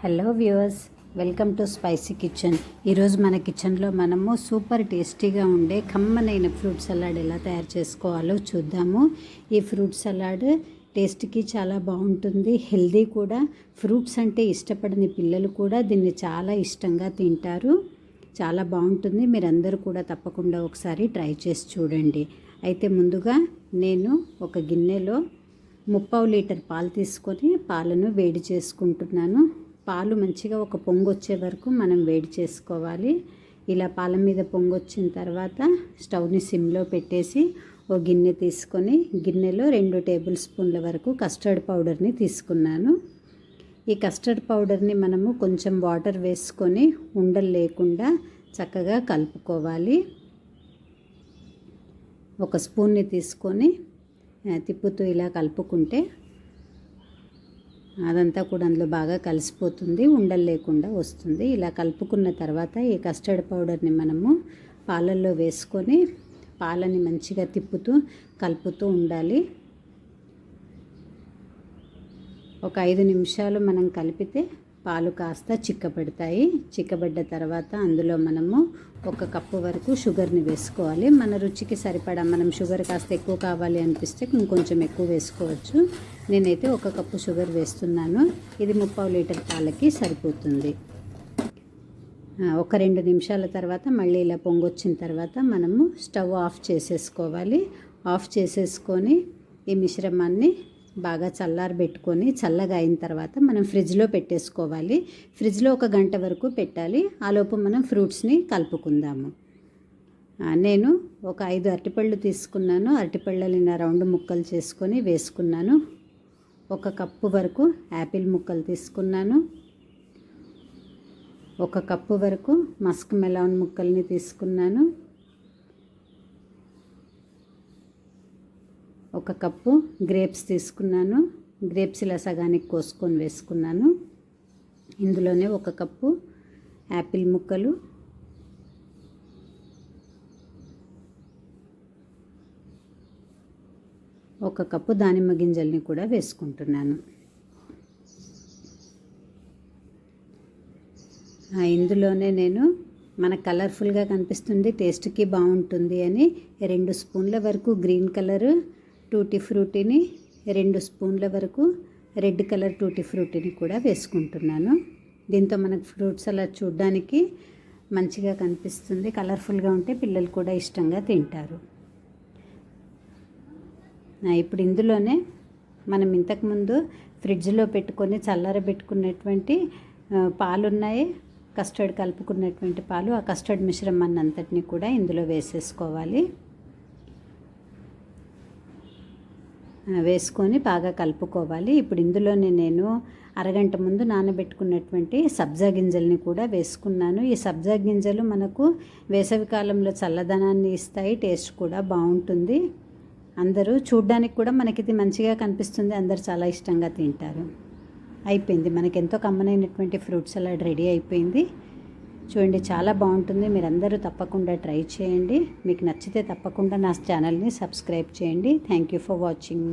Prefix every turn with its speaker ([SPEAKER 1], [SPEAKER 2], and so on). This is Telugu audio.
[SPEAKER 1] Hello viewers welcome to spicy kitchen. ఈరోజు మన కిచెన్లో మనము సూపర్ టేస్టీగా ఉండే కమ్మనైన ఫ్రూట్ సలాడ్ ఎలా తయారు చేసుకోవాలో చూద్దాము. ఈ ఫ్రూట్ సలాడ్ టేస్ట్కి చాలా బాగుంటుంది హెల్దీ కూడా. ఫ్రూట్స్ అంటే ఇష్టపడని పిల్లలు కూడా దీన్ని చాలా ఇష్టంగా తింటారు. చాలా బాగుంటుంది మీరందరూ కూడా తప్పకుండా ఒకసారి ట్రై చేసి చూడండి. అయితే ముందుగా నేను ఒక గిన్నెలో ముప్పావు లీటర్ పాలు తీసుకొని పాలను వేడి చేసుకుంటున్నాను. పాలు మంచిగా ఒక పొంగు వచ్చే వరకు మనం వేడి చేసుకోవాలి. ఇలా పాల మీద పొంగు వచ్చిన తర్వాత స్టవ్ని సిమ్లో పెట్టేసి ఓ గిన్నె తీసుకొని గిన్నెలో రెండు టేబుల్ స్పూన్ల వరకు కస్టర్డ్ పౌడర్ని తీసుకున్నాను. ఈ కస్టర్డ్ పౌడర్ని మనము కొంచెం వాటర్ వేసుకొని ఉండలు లేకుండా చక్కగా కలుపుకోవాలి. ఒక స్పూన్ని తీసుకొని తిప్పుతూ ఇలా కలుపుకుంటే అదంతా కూడా అందులో బాగా కలిసిపోతుంది ఉండలు లేకుండా వస్తుంది. ఇలా కలుపుకున్న తర్వాత ఈ కస్టర్డ్ పౌడర్ని మనము పాలల్లో వేసుకొని పాలని మంచిగా తిప్పుతూ కలుపుతూ ఉండాలి. ఒక ఐదు నిమిషాలు మనం కలిపితే పాలు కాస్త చిక్కబెడతాయి. చిక్కబడ్డ తర్వాత అందులో మనము ఒక కప్పు వరకు షుగర్ని వేసుకోవాలి. మన రుచికి సరిపడా మనం షుగర్ కాస్త ఎక్కువ కావాలి అనిపిస్తే ఇంకొంచెం ఎక్కువ వేసుకోవచ్చు. నేనైతే ఒక కప్పు షుగర్ వేస్తున్నాను. ఇది ముప్పావు లీటర్ పాలకి సరిపోతుంది. ఒక రెండు నిమిషాల తర్వాత మళ్ళీ ఇలా పొంగొచ్చిన తర్వాత మనము స్టవ్ ఆఫ్ చేసేసుకోవాలి. ఆఫ్ చేసేసుకొని ఈ మిశ్రమాన్ని బాగా చల్లారబెట్టుకొని చల్లగా అయిన తర్వాత మనం ఫ్రిడ్జ్లో పెట్టేసుకోవాలి. ఫ్రిడ్జ్లో ఒక గంట వరకు పెట్టాలి. ఆలోపు మనం ఫ్రూట్స్ని కలుపుకుందాము. నేను ఒక ఐదు అరటిపళ్ళు తీసుకున్నాను. అరటిపళ్ళని నా రౌండ్ ముక్కలు చేసుకొని వేసుకున్నాను. ఒక కప్పు వరకు యాపిల్ ముక్కలు తీసుకున్నాను. ఒక కప్పు వరకు మస్క్ మెలాన్ ముక్కల్ని తీసుకున్నాను. ఒక కప్పు గ్రేప్స్ తీసుకున్నాను. గ్రేప్స్ ఇలా సగానికి కోసుకొని వేసుకున్నాను. ఇందులోనే ఒక కప్పు యాపిల్ ముక్కలు. ఒక కప్పు దానిమ్మ గింజల్ని కూడా వేసుకుంటున్నాను. ఇందులోనే నేను మన కలర్ఫుల్గా కనిపిస్తుంది టేస్ట్కి బాగుంటుంది అని రెండు స్పూన్ల వరకు గ్రీన్ కలరు టూటీ ఫ్రూటీని రెండు స్పూన్ల వరకు రెడ్ కలర్ టూటీ ఫ్రూటీని కూడా వేసుకుంటున్నాను. దీంతో మనకు ఫ్రూట్స్ అలా చూడడానికి మంచిగా కనిపిస్తుంది. కలర్ఫుల్గా ఉంటే పిల్లలు కూడా ఇష్టంగా తింటారు. ఇప్పుడు ఇందులోనే మనం ఇంతకుముందు ఫ్రిడ్జ్లో పెట్టుకొని చల్లారబెట్టుకున్నటువంటి పాలున్నాయి కస్టర్డ్ కలుపుకున్నటువంటి పాలు ఆ కస్టర్డ్ మిశ్రమాన్ని అంతటిని కూడా ఇందులో వేసేసుకోవాలి ఆ, వేసుకొని బాగా కలుపుకోవాలి. ఇప్పుడు ఇందులోనే నేను అరగంట ముందు నానబెట్టుకున్నటువంటి సబ్జా గింజల్ని కూడా వేసుకున్నాను. ఈ సబ్జా గింజలు మనకు వేసవి కాలంలో చల్లదనాన్ని ఇస్తాయి టేస్ట్ కూడా బాగుంటుంది. అందరూ చూడ్డానికి కూడా మనకి ఇది మంచిగా కనిపిస్తుంది. అందరు చాలా ఇష్టంగా తింటారు. అయిపోయింది. మనకి ఎంతో కమ్మనైనటువంటి ఫ్రూట్ సలాడ్ రెడీ అయిపోయింది. చూడండి చాలా బాగుంటుంది. మీరందరూ తప్పకుండా ట్రై చేయండి. మీకు నచ్చితే తప్పకుండా నా ఛానల్ని సబ్స్క్రైబ్ చేయండి. Thank you for watching